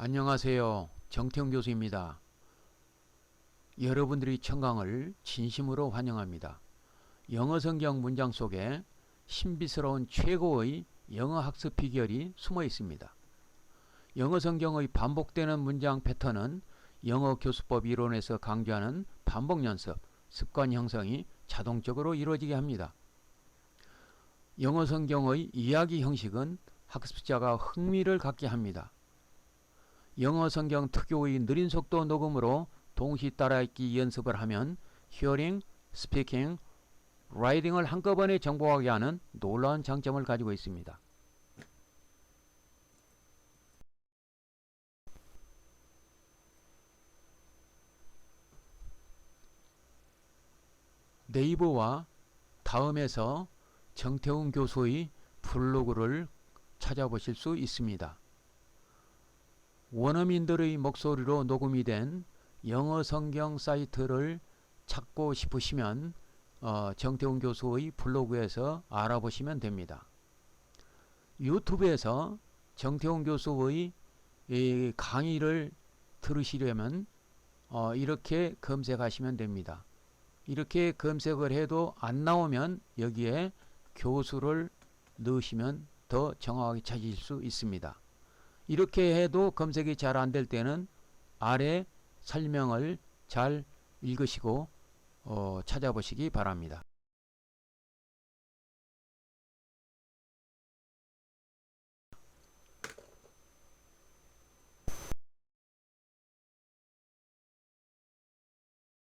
안녕하세요. 정태웅 교수입니다. 여러분들이 청강을 진심으로 환영합니다. 영어 성경 문장 속에 신비스러운 최고의 영어 학습 비결이 숨어 있습니다. 영어 성경의 반복되는 문장 패턴은 영어 교수법 이론에서 강조하는 반복 연습, 습관 형성이 자동적으로 이루어지게 합니다. 영어 성경의 이야기 형식은 학습자가 흥미를 갖게 합니다. 영어 성경 특유의 느린 속도 녹음으로 동시 따라읽기 연습을 하면 히어링, 스피킹, 라이딩을 한꺼번에 정복하게 하는 놀라운 장점을 가지고 있습니다. 네이버와 다음에서 정태웅 교수의 블로그를 찾아보실 수 있습니다. 원어민들의 목소리로 녹음이 된 영어 성경 사이트를 찾고 싶으시면 어, 정태훈 교수의 블로그에서 알아보시면 됩니다. 유튜브에서 정태훈 교수의 이 강의를 들으시려면 어, 이렇게 검색하시면 됩니다. 이렇게 검색을 해도 안 나오면 여기에 교수를 넣으시면 더 정확하게 찾으실 수 있습니다. 이렇게 해도 검색이 잘 안 될 때는 아래 설명을 잘 읽으시고 어, 찾아보시기 바랍니다.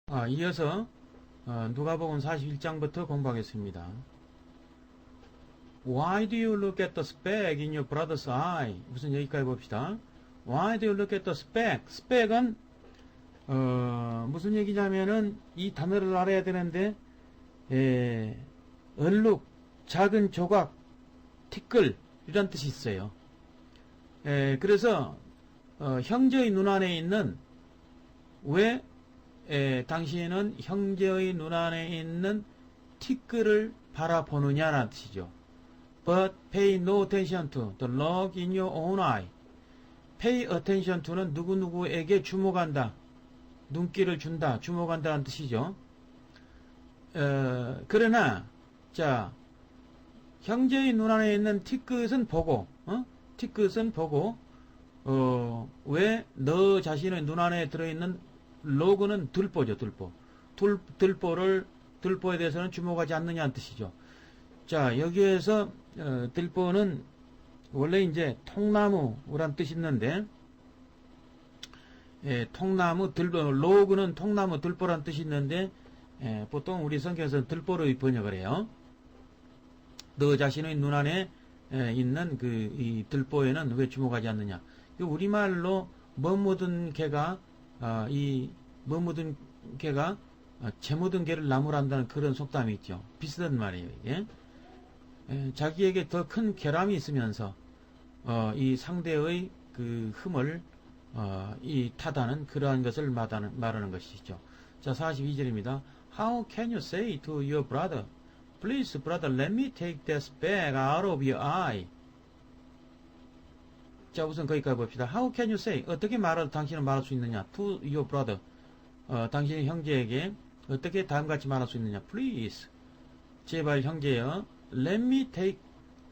아, 이어서 어, 누가복음 41장부터 공부하겠습니다. Why do you look at the speck in your brother's eye? 우선 여기까지 봅시다. Why do you look at the speck? speck은 어, 무슨 얘기냐면은 이 단어를 알아야 되는데 에, 얼룩, 작은 조각, 티끌 이런 뜻이 있어요. 에, 그래서 어, 형제의 눈 안에 있는 왜 에, 당신은 형제의 눈 안에 있는 티끌을 바라보느냐라는 뜻이죠. But pay no attention to the log in your own eye. Pay attention to는 누구누구에게 주목한다. 눈길을 준다. 주목한다는 뜻이죠. 어, 그러나 자 형제의 눈 안에 있는 티끝은 보고 어? 티끝은 보고 어, 왜 너 자신의 눈 안에 들어있는 로그는 들보죠 들보 들, 들보를 들보에 대해서는 주목하지 않느냐는 뜻이죠 자 여기에서 어, 들보는 원래 이제 통나무란 뜻이 있는데 예, 통나무 들보 로그는 통나무 들보란 뜻이 있는데 예, 보통 우리 성경에서는 들보로 번역을 해요. 너 자신의 눈 안에 예, 있는 그이 들보에는 왜 주목하지 않느냐? 이 우리말로 머묻은 개가 어, 이 머묻은 개가 어, 재 묻은 개를 나무란다는 그런 속담이 있죠. 비슷한 말이에요. 이게. 에, 자기에게 더 큰 결함이 있으면서 어, 이 상대의 그 흠을 어, 이 타다는 그러한 것을 말하는, 말하는 것이죠. 자, 42절입니다. How can you say to your brother, Please, brother, let me take that speck out of your eye? 자, 우선 거기까지 봅시다. How can you say? 어떻게 말할, 당신은 말할 수 있느냐? To your brother. 어, 당신의 형제에게 어떻게 다음같이 말할 수 있느냐? Please. 제발 형제여, let me take,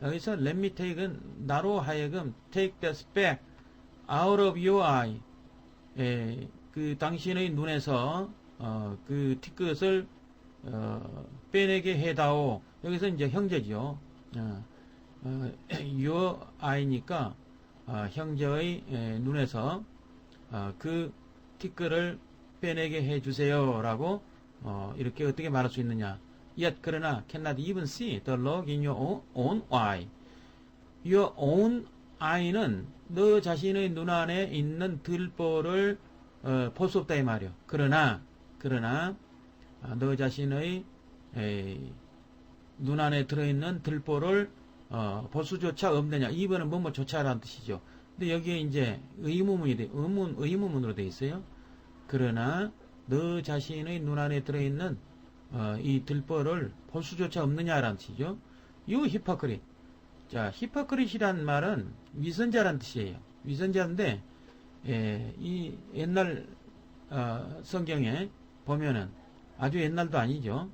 여기서 let me take은 나로 하여금 take the speck out of your eye. 예, 그 당신의 눈에서 어, 그 티끝을 어, 빼내게 해다오. 여기서 이제 형제죠. 어, 어, your eye니까 어, 형제의 예, 눈에서 어, 그 티끌을 빼내게 해주세요 라고 어, 이렇게 어떻게 말할 수 있느냐? Yet 그러나 cannot even see the log in your own, eye. Your own eye는 너 자신의 눈 안에 있는 들보를 어, 볼 수 없다 이 말이요. 그러나 그러나 아, 너 자신의 에이, 눈 안에 들어있는 들보를 어, 볼 수조차 없느냐. 이번은 뭐뭐조차라는 뜻이죠. 근데 여기에 이제 의문문이 돼, 의문, 의문문으로 돼 있어요. 그러나 너 자신의 눈 안에 들어있는 어, 이 들보를 볼 수조차 없느냐라는 뜻이죠. 요 히퍼크릿. 자, 히퍼크릿이란 말은 위선자란 뜻이에요. 위선자인데 예, 이 옛날 어, 성경에 보면은 아주 옛날도 아니죠.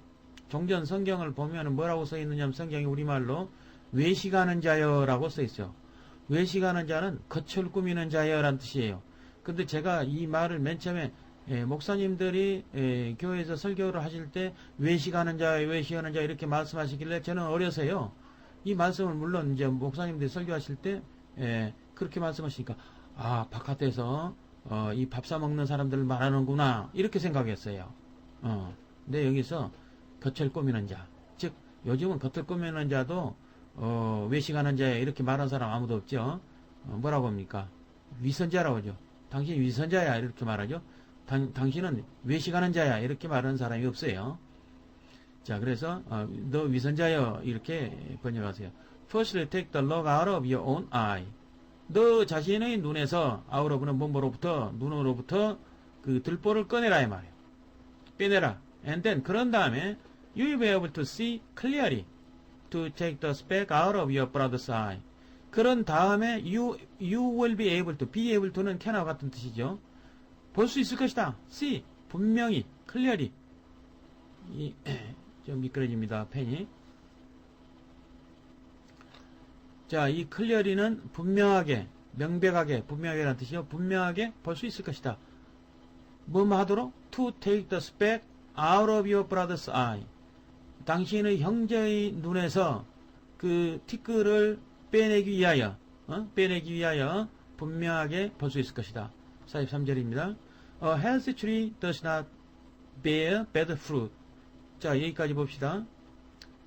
종전 성경을 보면은 뭐라고 써 있느냐면 성경이 우리말로 외식하는 자여라고 써 있어요. 외식하는 자는 겉을 꾸미는 자여라는 뜻이에요. 근데 제가 이 말을 맨 처음에 예, 목사님들이 예, 교회에서 설교를 하실 때 외식하는 자, 외식하는 자 이렇게 말씀하시길래 저는 어려서요. 이 말씀을 물론 이제 목사님들이 설교하실 때 예, 그렇게 말씀하시니까 아 바깥에서 어, 이 밥 사 먹는 사람들을 말하는구나 이렇게 생각했어요. 어, 근데 여기서 겉을 꾸미는 자, 즉 요즘은 겉을 꾸미는 자도 어, 외식하는 자 이렇게 말하는 사람 아무도 없죠. 어, 뭐라고 합니까? 위선자라고 하죠. 당신 위선자야 이렇게 말하죠. 당, 당신은 외식하는 자야 이렇게 말하는 사람이 없어요. 자 그래서 어, 너 위선자여 이렇게 번역하세요. Firstly take the log out of your own eye. 너 자신의 눈에서 of는 몸으로부터 눈으로부터 그 들보를 꺼내라 이 말이에요. 빼내라. And then 그런 다음에 you will be able to see clearly to take the speck out of your brother's eye. 그런 다음에 you you will be able to be able to는 can와 같은 뜻이죠. 볼 수 있을 것이다. see 분명히 clearly 이, 좀 미끄러집니다. 펜이. 자, 이 clearly는 분명하게, 명백하게, 분명하게라는 뜻이요. 분명하게 볼 수 있을 것이다. 뭐뭐 하도록? To take the speck out of your brother's eye. 당신의 형제의 눈에서 그 티끌을 빼내기 위하여, 어? 빼내기 위하여 분명하게 볼 수 있을 것이다. 43절입니다. A healthy tree does not bear bad fruit. 자, 여기까지 봅시다.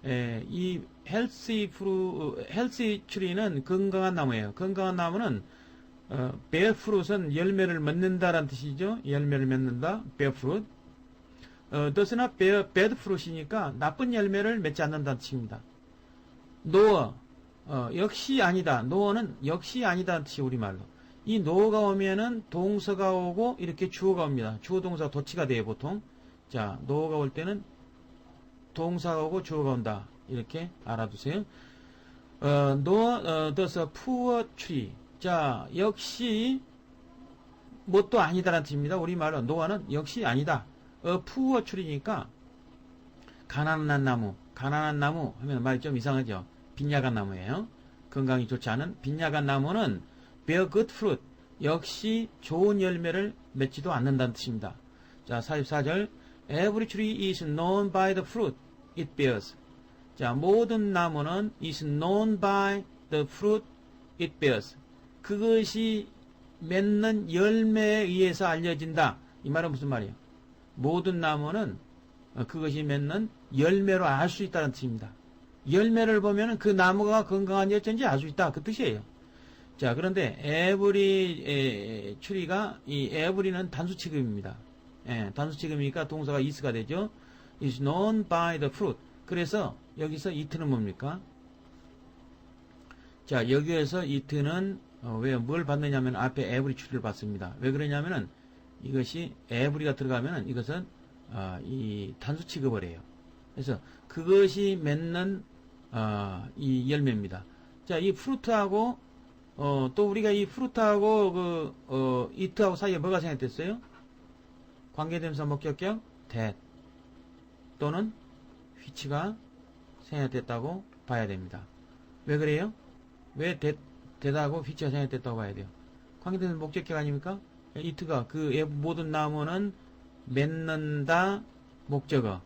에, 이 healthy fruit, healthy tree는 건강한 나무예요. 건강한 나무는 어, bear fruit은 열매를 맺는다라는 뜻이죠. 열매를 맺는다. bear fruit. 어, does not bear bad fruit이니까 나쁜 열매를 맺지 않는다는 뜻입니다. 노어, 어, 역시 아니다. 노어는 역시 아니다는 뜻이 우리말로. 이 노어가 오면은 동서가 오고 이렇게 주어가 옵니다. 주어 동사 도치가 돼요, 보통. 자, 노어가 올 때는 동사가 오고 주어가 온다. 이렇게 알아두세요. 어, 노어, 어, a poor tree. 자, 역시 뭣도 아니다라는 뜻입니다. 우리말로 노어는 역시 아니다. 어, 푸어 추리니까 가난한 나무, 가난한 나무 하면 말이 좀 이상하죠. 빈약한 나무예요. 건강이 좋지 않은 빈약한 나무는 bear good fruit, 역시 좋은 열매를 맺지도 않는다는 뜻입니다. 자, 44절 Every tree is known by the fruit it bears. 자, 모든 나무는 is known by the fruit it bears. 그것이 맺는 열매에 의해서 알려진다. 이 말은 무슨 말이에요? 모든 나무는 어, 그것이 맺는 열매로 알 수 있다는 뜻입니다. 열매를 보면 그 나무가 건강한 여전지 알 수 있다. 그 뜻이에요. 자, 그런데 에브리 추리가 이 에브리는 단수 취급입니다. 예, 단수 취급이니까 동사가 is가 되죠. is known by the fruit. 그래서 여기서 it는 뭡니까? 자, 여기에서 it는 어, 왜뭘 받느냐면 앞에 에브리 추리를 받습니다. 왜 그러냐면은 이것이 에브리가 들어가면은 이것은 어, 이 단수 취급을 해요. 그래서 그것이 맺는 어, 이 열매입니다. 자, 이 프루트하고 어, 또 우리가 이 프루트하고 그 어, 이트하고 사이에 뭐가 생각됐어요? 관계대명사 목격격 that 또는 which가 생략됐다고 봐야 됩니다. 왜 그래요? 왜 that, that하고 which가 생략됐다고 봐야 돼요? 관계대명사 목적격 아닙니까? 이트가 그 모든 나무는 맺는다 목적어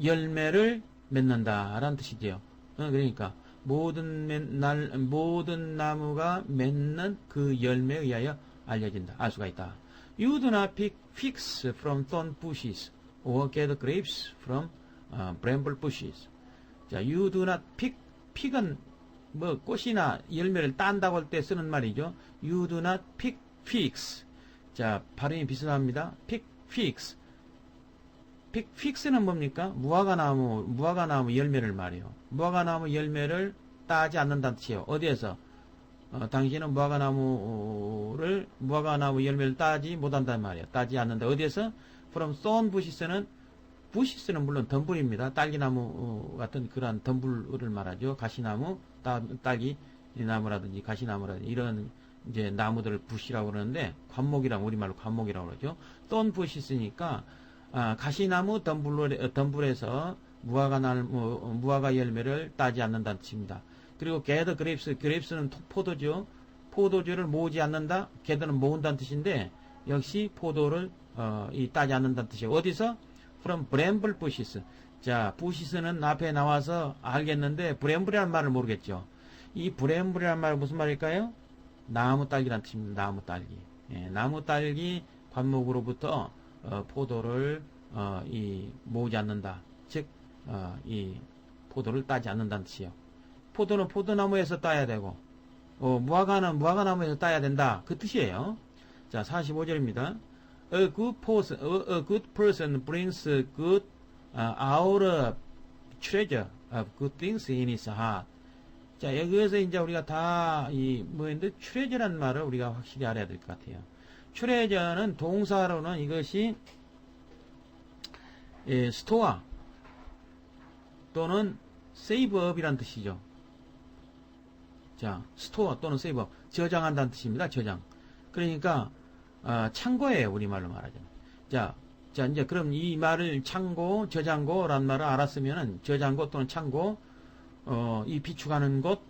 열매를 맺는다 라는 뜻이지요. 어, 그러니까 모든 맨- 날, 모든 나무가 맺는 그 열매에 의하여 알려진다. 알 수가 있다. You do not pick figs from thorn bushes or gather grapes from uh, bramble bushes. 자, you do not pick, pick은 뭐 꽃이나 열매를 딴다고 할 때 쓰는 말이죠. You do not pick figs. 자, 발음이 비슷합니다. pick figs. Pick figs는 뭡니까? 무화과나무, 무화과나무 열매를 말이요. 무화과나무 열매를 따지 않는다는 뜻이에요. 어디에서? 어, 당신은 무화과나무를, 무화과나무 열매를 따지 못한단 말이에요. 따지 않는다. 어디에서? from thorn bushes는, bushes는 물론 덤불입니다. 딸기나무 어, 같은 그러한 덤불을 말하죠. 가시나무, 따, 딸기 나무라든지 가시나무라든지 이런 이제 나무들을 부시라고 그러는데 관목이랑 우리말로 관목이라고 그러죠. 떤 부시스니까 아, 가시나무 덤불 어, 덤불에서 무화과 날 무, 무화과 열매를 따지 않는다는 뜻입니다. 그리고 게더 그레이프스 그레이프스는 포도죠. 포도주를 모으지 않는다. 게더는 모은다는 뜻인데 역시 포도를 어, 이 따지 않는다는 뜻이에요. 어디서? from bramble bushes. 자, bushes,는 앞에 나와서 알겠는데 브램블이라는 말을 모르겠죠. 이 브램블이라는 말은 무슨 말일까요? 나무 딸기란 뜻입니다. 나무 딸기. 예, 나무 딸기 관목으로부터 어, 포도를 어, 이 모으지 않는다. 즉, 어, 이 포도를 따지 않는다는 뜻이에요. 포도는 포도나무에서 따야 되고, 어, 무화과는 무화과나무에서 따야 된다. 그 뜻이에요. 자, 45절입니다. A good person, a good person brings good uh, out of treasure of good things in his heart. 자, 여기에서 이제 우리가 다, 이, 뭐인데, treasure란 말을 우리가 확실히 알아야 될 것 같아요. Treasure는 동사로는 이것이, 예, 스토어 또는 up이란 뜻이죠. 자, 스토어 또는 up. 저장한다는 뜻입니다. 저장. 그러니까, 아, 창고예요. 우리말로 말하자면. 자, 자, 이제 그럼 이 말을 창고, 저장고란 말을 알았으면은 저장고 또는 창고, 어, 이 비축하는 곳,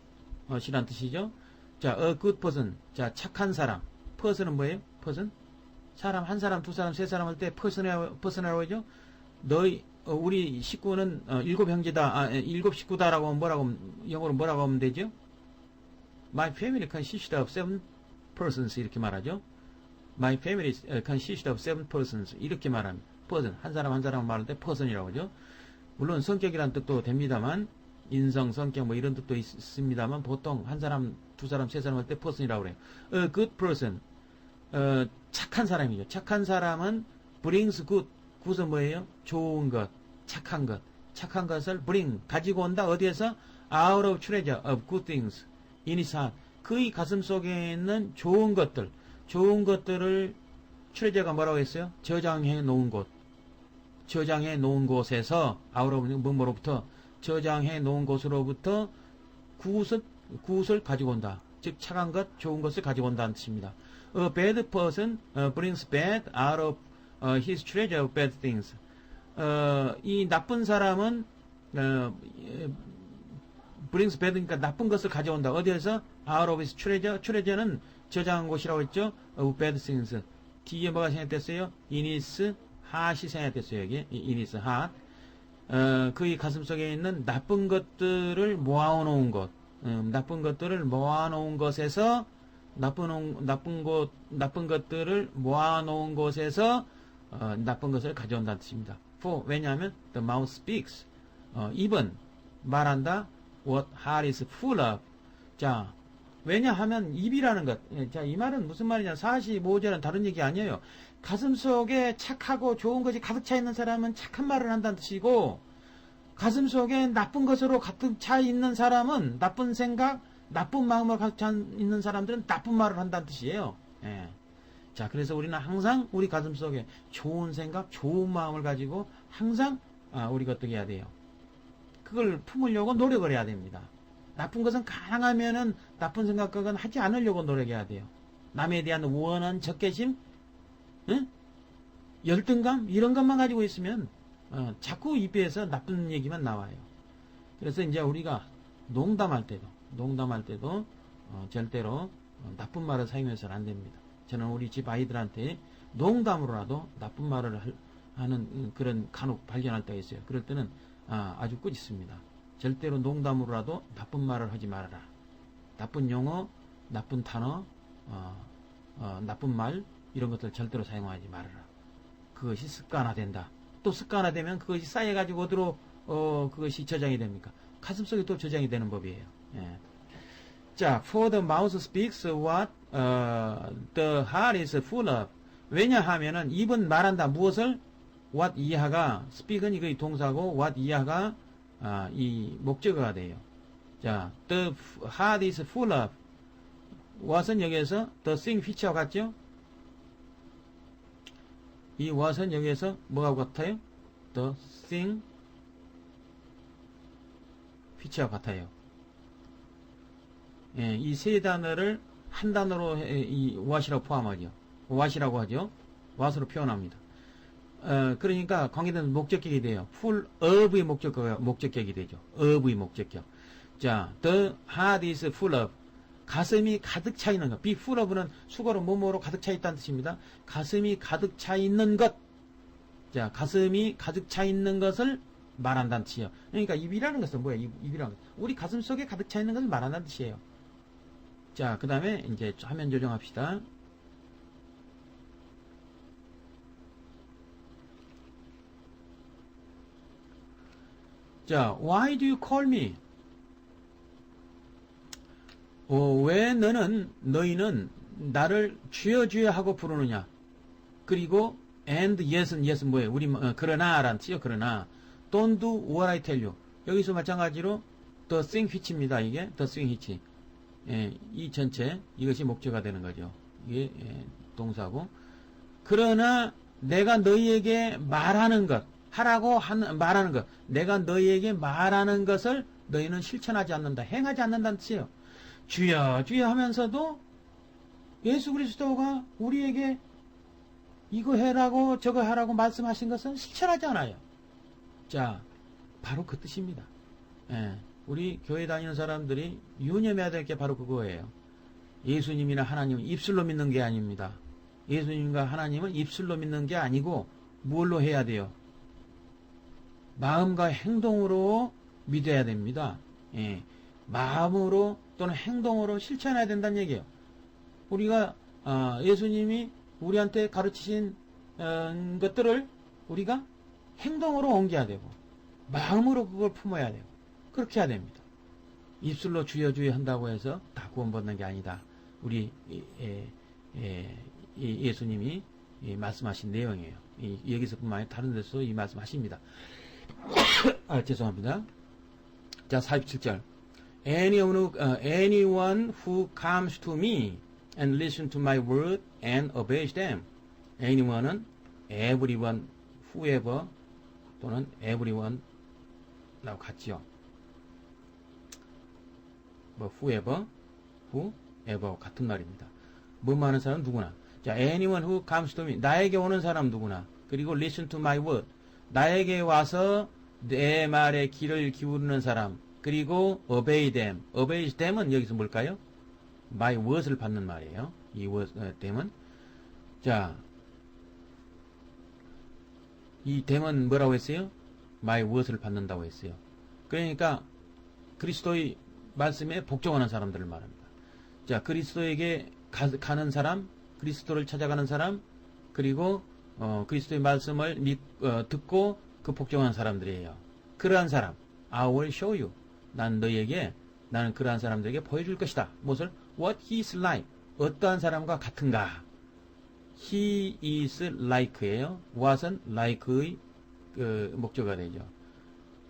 어, 이란 뜻이죠. 자, a good person. 자, 착한 사람. person은 뭐예요? Person? 사람, 한 사람, 두 사람, 세 사람 할때 person이라고, person이라고 하죠? 너희, 어, 우리 식구는, 어, 일곱 형제다, 아, 에, 일곱 식구다라고 뭐라고, 영어로 뭐라고 하면 되죠? My family consists of seven persons. 이렇게 말하죠. My family uh, consists of seven persons. 이렇게 말합니다. person. 한 사람 한 사람 말할 때 person이라고 하죠. 물론 성격이란 뜻도 됩니다만, 인성, 성격 뭐 이런 뜻도 있, 습니다만 보통 한 사람, 두 사람, 세 사람 할 때 person이라고 그래요. A good person. 어, 착한 사람이죠. 착한 사람은 brings good. 굿은 뭐예요? 좋은 것, 착한 것. 착한 것을 bring, 가지고 온다. 어디에서? out of treasure of good things. heart. 그의 가슴 속에 있는 좋은 것들, 좋은 것들을 트레저가 뭐라고 했어요? 저장해 놓은 곳. 저장해 놓은 곳에서 of 뭐뭐로부터 저장해 놓은 곳으로부터 구웃을 구웃을 가지고 온다. 즉 착한 것, 좋은 것을 가지고 온다는 뜻입니다. A bad person uh, brings bad out of uh, his treasure of bad things. 어, 이 나쁜 사람은 어, 예, brings bad니까 나쁜 것을 가져온다. 어디에서? out of his treasure. treasure는 저장한 곳이라고 했죠. of bad things. 뒤에 뭐가 생략됐어요? in his heart이 생략됐어요. 여기 in his heart. 어, 그의 가슴 속에 있는 나쁜 것들을 모아놓은 것, 음, 나쁜 것들을 모아놓은 것에서 나쁜 온- 나쁜 것 나쁜 것들을 모아놓은 곳에서 어, 나쁜 것을 가져온다는 뜻입니다. For 왜냐하면 the mouth speaks. 어, 입은 말한다. What heart is full of. 자, 왜냐하면 입이라는 것. 예, 자, 이 말은 무슨 말이냐? 45절은 다른 얘기 아니에요. 가슴 속에 착하고 좋은 것이 가득 차 있는 사람은 착한 말을 한다는 뜻이고, 가슴 속에 나쁜 것으로 가득 차 있는 사람은 나쁜 생각, 나쁜 가득 차 있는 사람들은 나쁜 말을 한다는 뜻이에요. 예. 자, 그래서 우리는 항상 우리 가슴 속에 좋은 생각, 좋은 마음을 가지고 항상 아, 우리가 어떻게 해야 돼요? 그걸 품으려고 노력을 해야 됩니다. 나쁜 것은 가능하면은 나쁜 생각은 하지 않으려고 노력해야 돼요. 남에 대한 우원한 적개심, 응? 열등감 이런 것만 가지고 있으면 어, 자꾸 입에서 나쁜 얘기만 나와요. 그래서 이제 우리가 농담할 때도 농담할 때도 어, 절대로 어, 나쁜 말을 사용해서는 안 됩니다. 저는 우리 집 아이들한테 농담으로라도 나쁜 말을 할- 하는 음, 그런 간혹 발견할 때가 있어요. 그럴 때는 아, 아주 꿀있습니다. 절대로 농담으로라도 나쁜 말을 하지 말아라. 나쁜 용어, 나쁜 단어, 어, 어, 나쁜 말 이런 것들 절대로 사용하지 말아라. 그것이 습관화된다. 또 습관화되면 그것이 쌓여가지고 어디로 어, 그것이 저장이 됩니까? 가슴속에 또 저장이 되는 법이에요. 예. 자, for the mouth speaks what uh, the heart is full of. 왜냐하면은 입은 말한다. 무엇을? what 이하가 speak은 이거 동사고 what 이하가 아, 이 목적어가 돼요. 자, the heart is full of. what은 여기에서 the thing feature와 같죠? 이 what은 여기에서 뭐하고 같아요? the thing feature와 같아요. 예, 이 세 단어를 한 단어로 해- 이 what이라고 포함하죠. what이라고 하죠. what으로 표현합니다. 어, 그러니까 관계되는 목적격이 돼요. full of의 목적격, 목적격이 되죠. of의 목적격. 자, the heart is full of. 가슴이 가득 차 있는 것. be full of는 수거로 뭐뭐로 가득 차 있다는 뜻입니다. 가슴이 가득 차 있는 것. 자, 가슴이 가득 차 있는 것을 말한다는 뜻이에요. 그러니까 입이라는 것은 뭐예요? 입, 입이라는 것. 우리 가슴 속에 가득 차 있는 것을 말한다는 뜻이에요. 자, 그 다음에 이제 화면 조정합시다. 자, why do you call me? 어, 왜 너는 너희는 나를 주여 주여 하고 부르느냐? 그리고 and yes은 yes은 뭐예요? 우리 어, 그러나 라는 뜻이요. 그러나 don't do what I tell you. 여기서 마찬가지로 the thing which입니다. 이게 the thing which. 예, 이 전체 이것이 목적가 되는 거죠. 이게 예, 동사고. 그러나 내가 너희에게 말하는 것, 하라고 하는 말하는 것, 내가 너희에게 말하는 것을 너희는 실천하지 않는다, 행하지 않는다는 뜻이에요. 주여 주여 하면서도 예수 그리스도가 우리에게 이거 해라고 저거 하라고 말씀하신 것은 실천하지 않아요. 자, 바로 그 뜻입니다. 예, 우리 교회 다니는 사람들이 유념해야 될 게 바로 그거예요. 예수님이나 하나님은 입술로 믿는 게 아닙니다. 예수님과 하나님은 입술로 믿는 게 아니고 뭘로 해야 돼요? 마음과 행동으로 믿어야 됩니다. 예, 마음으로 또는 행동으로 실천해야 된다는 얘기예요. 우리가 아, 예수님이 우리한테 가르치신 어, 것들을 우리가 행동으로 옮겨야 되고 마음으로 그걸 품어야 되고 그렇게 해야 됩니다. 입술로 주여 주여 한다고 해서 다 구원받는 게 아니다. 우리 이- 예, 예, 이 예수님이 이 말씀하신 내용이에요. 이- 여기서뿐만 아니라 다른 데서 이 말씀하십니다. 아, 죄송합니다. 자, 47절. Anyone uh, anyone who comes to me and listen to my word and obeys them. anyone은 everyone, whoever 또는 everyone 라고 같지요. 뭐 whoever, whoever 같은 말입니다. 뭐만 하는 사람 누구나. 자, anyone who comes to me 나에게 오는 사람 누구나. 그리고 listen to my word 나에게 와서 내 말에 귀를 기울이는 사람. 그리고 obey them. obey them은 여기서 뭘까요? my word을 받는 말이에요. 이 word 어, them은 자, 이 them은 뭐라고 했어요? my word을 받는다고 했어요. 그러니까 그리스도의 말씀에 복종하는 사람들을 말합니다. 자, 그리스도에게 가, 는 사람, 그리스도를 찾아가는 사람, 그리고 어, 그리스도의 말씀을 믿, 어, 듣고 그 복종하는 사람들이에요. 그러한 사람, I will show you. 난 너에게 나는 그러한 사람들에게 보여줄 것이다. 무엇을? What he is like. 어떠한 사람과 같은가? He is like예요. what은 like의 그 목적어가 되죠.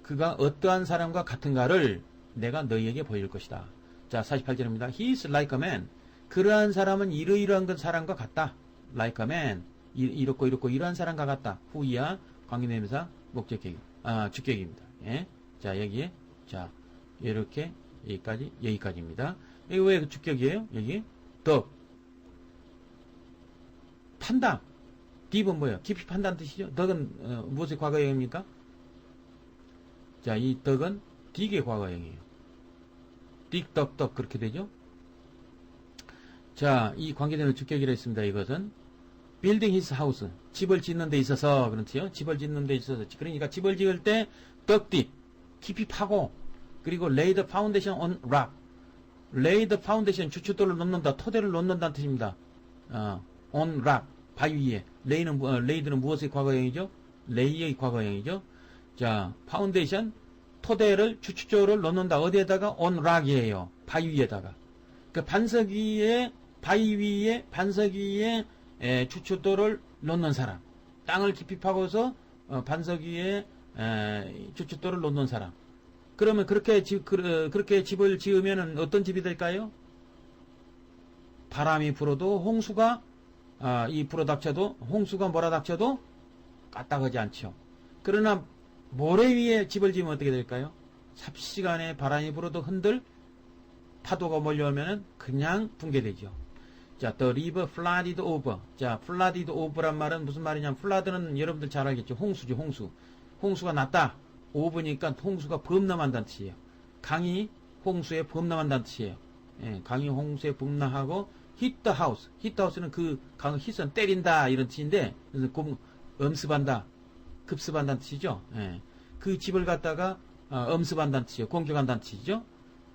그가 어떠한 사람과 같은가를 내가 너희에게 보일 것이다. 자, 48절입니다. He is like a man. 그러한 사람은 이러이러한 그 사람과 같다. Like a man. 이, 이렇고 이렇고 이러한 사람과 같다. 후이야 관계대명사 목적격, 아, 주격입니다. 예. 자, 여기에, 자, 이렇게, 여기까지, 여기까지입니다. 여기 왜 주격이에요? 여기, 덕. 판단. 딥은 뭐예요? 깊이 판단 뜻이죠? 덕은, 어, 무엇의 과거형입니까? 자, 이 덕은 딕의 과거형이에요. 덕, 그렇게 되죠? 자, 이 관계되는 주격이라 했습니다. 이것은. building his house. 집을 짓는 데 있어서, 그렇지요? 집을 짓는 데 있어서. 그러니까 집을 지을 때, 덕, 딥. 깊이 파고, 그리고 foundation on rock. lay the foundation, 주춧돌을 놓는다, 토대를 놓는다는 뜻입니다. 어, on rock. 바위 위에. lay는, 어, lay드는 무엇의 과거형이죠? lay의 과거형이죠? 자, 파운데이션, 토대를, 주춧돌을 놓는다. 어디에다가? on rock이에요. 바위 위에다가. 그 반석 위에, 바위 위에, 반석 위에, 에, 주춧돌을 놓는 사람. 땅을 깊이 파고서, 어, 반석 위에, 에, 주춧돌을 놓는 사람. 그러면 그렇게 집, 그, 그렇게 집을 지으면 어떤 집이 될까요? 바람이 불어도 홍수가, 아, 이 불어 닥쳐도, 홍수가 몰아 닥쳐도 까딱하지 않죠. 그러나 모래 위에 집을 지으면 어떻게 될까요? 삽시간에 바람이 불어도 흔들 파도가 몰려오면은 그냥 붕괴되죠. 자, the river flooded over. 자, flooded over란 말은 무슨 말이냐면 flood는 여러분들 잘 알겠죠. 홍수죠, 홍수. 홍수가 났다. over니까 홍수가 범람한다는 뜻이에요. 강이 홍수에 범람한다는 뜻이에요. 예, 강이 홍수에 범람하고 hit the house. hit the house는 그 강을 hit은 때린다 이런 뜻인데 그래서 곰, 엄습한다. 급습한다는 뜻이죠. 예. 그 집을 갖다가 어, 엄습한다는 뜻이에요. 공격한다는 뜻이죠.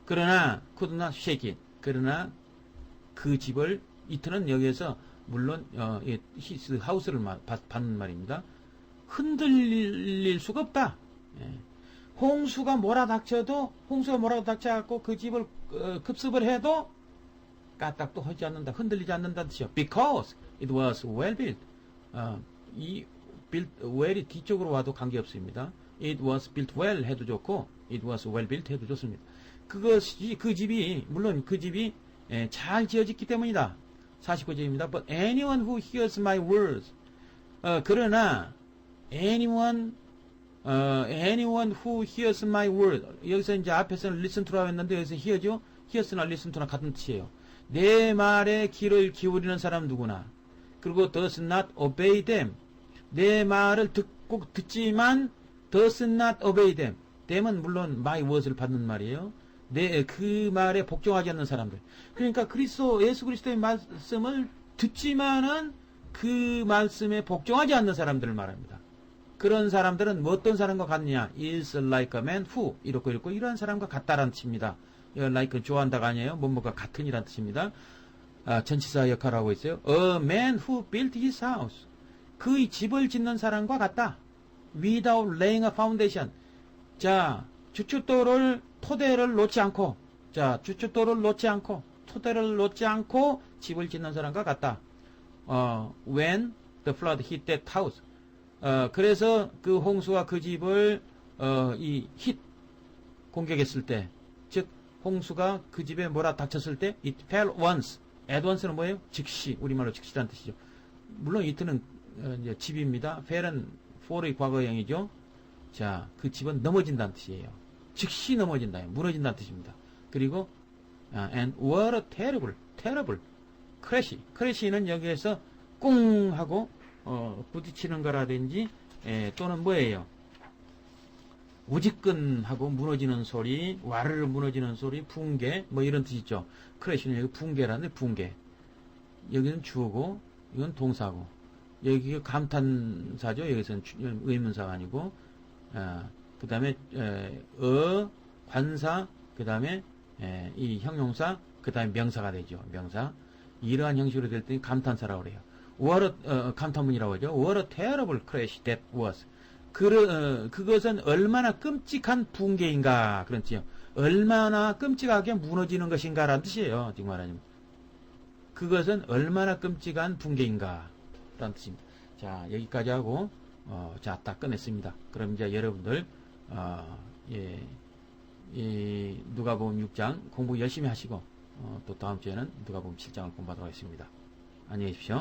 그러나 shake it. 그러나 그 집을 이트는 여기에서 물론 어, 이 히스 하우스를 마- 받- 받는 말입니다. 흔들릴 수가 없다. 예. 홍수가 몰아닥쳐도 홍수가 몰아닥쳐갖고 그 집을 어, 급습을 해도 까딱도 하지 않는다. 흔들리지 않는다는 뜻이요. Because it was well built. 어, 이 built well이 뒤쪽으로 와도 관계없습니다. It was built well 해도 좋고 it was well built 해도 좋습니다. 그것이 그 집이 물론 그 집이 예, 잘 지어졌기 때문이다. 49절입니다. But anyone who hears my words 어, 그러나 anyone 어, anyone who hears my word 여기서 이제 앞에서는 listen to라고 했는데 여기서 hear죠. hears나 listen to나 같은 뜻이에요. 내 말에 귀를 기울이는 사람 누구나 그리고 does not obey them 내 말을 듣고 듣지만 does not obey them them은 물론 my words를 받는 말이에요. 내 그 말에 복종하지 않는 사람들. 그러니까 그리스도 예수 그리스도의 말씀을 듣지만은 그 말씀에 복종하지 않는 사람들을 말합니다. 그런 사람들은 뭐 어떤 사람과 같느냐? is like a man who 이렇게 읽고 이러한 사람과 같다라는 뜻입니다. like 좋아한다가 아니에요. 뭐뭐가 같은이라는 뜻입니다. 아, 전치사 역할을 하고 있어요. A man who built his house. 그의 집을 짓는 사람과 같다. Without laying a foundation. 자, 주춧돌을 토대를 놓지 않고, 자, 주춧돌을 놓지 않고, 토대를 놓지 않고 집을 짓는 사람과 같다. 어, when the flood hit that house. 어, 그래서 그 홍수가 그 집을 어, 이 hit 공격했을 때, 즉 홍수가 그 집에 몰아 닥쳤을 때 it fell once. at once는 뭐예요? 즉시 우리말로 즉시라는 뜻이죠. 물론 어, 이제 집입니다. fell은 fall의 과거형이죠. 자, 그 집은 넘어진다는 뜻이에요. 즉시 넘어진다, 무너진다는 뜻입니다. 그리고 아, and what a terrible, terrible crash. crash는 여기에서 꿍 하고 어, 부딪히는 거라든지 예, 또는 뭐예요? 우지끈하고 무너지는 소리, 와르르 무너지는 소리, 붕괴, 뭐 이런 뜻 있죠. 크래시는 여기 붕괴라는데 붕괴. 여기는 주어고, 이건 동사고. 여기 감탄사죠. 여기서는 주- 의문사가 아니고, 그 다음에, 어, 관사, 그 다음에, 이 형용사, 그 다음에 명사가 되죠. 명사. 이러한 형식으로 될때 감탄사라고 그래요. What a, 어, 감탄문이라고 하죠. A terrible crash that was. 그, 어, 그것은 얼마나 끔찍한 붕괴인가. 뜻이요. 얼마나 끔찍하게 무너지는 것인가라는 뜻이에요. 지금 말하자면. 그것은 얼마나 끔찍한 붕괴인가. 라는 뜻입니다. 자, 여기까지 하고, 어, 자, 딱 끝냈습니다. 그럼 이제 여러분들, 어, 예, 이 누가복음 6장 공부 열심히 하시고, 어, 또 다음 주에는 누가복음 7장을 공부하도록 하겠습니다. 안녕히 계십시오.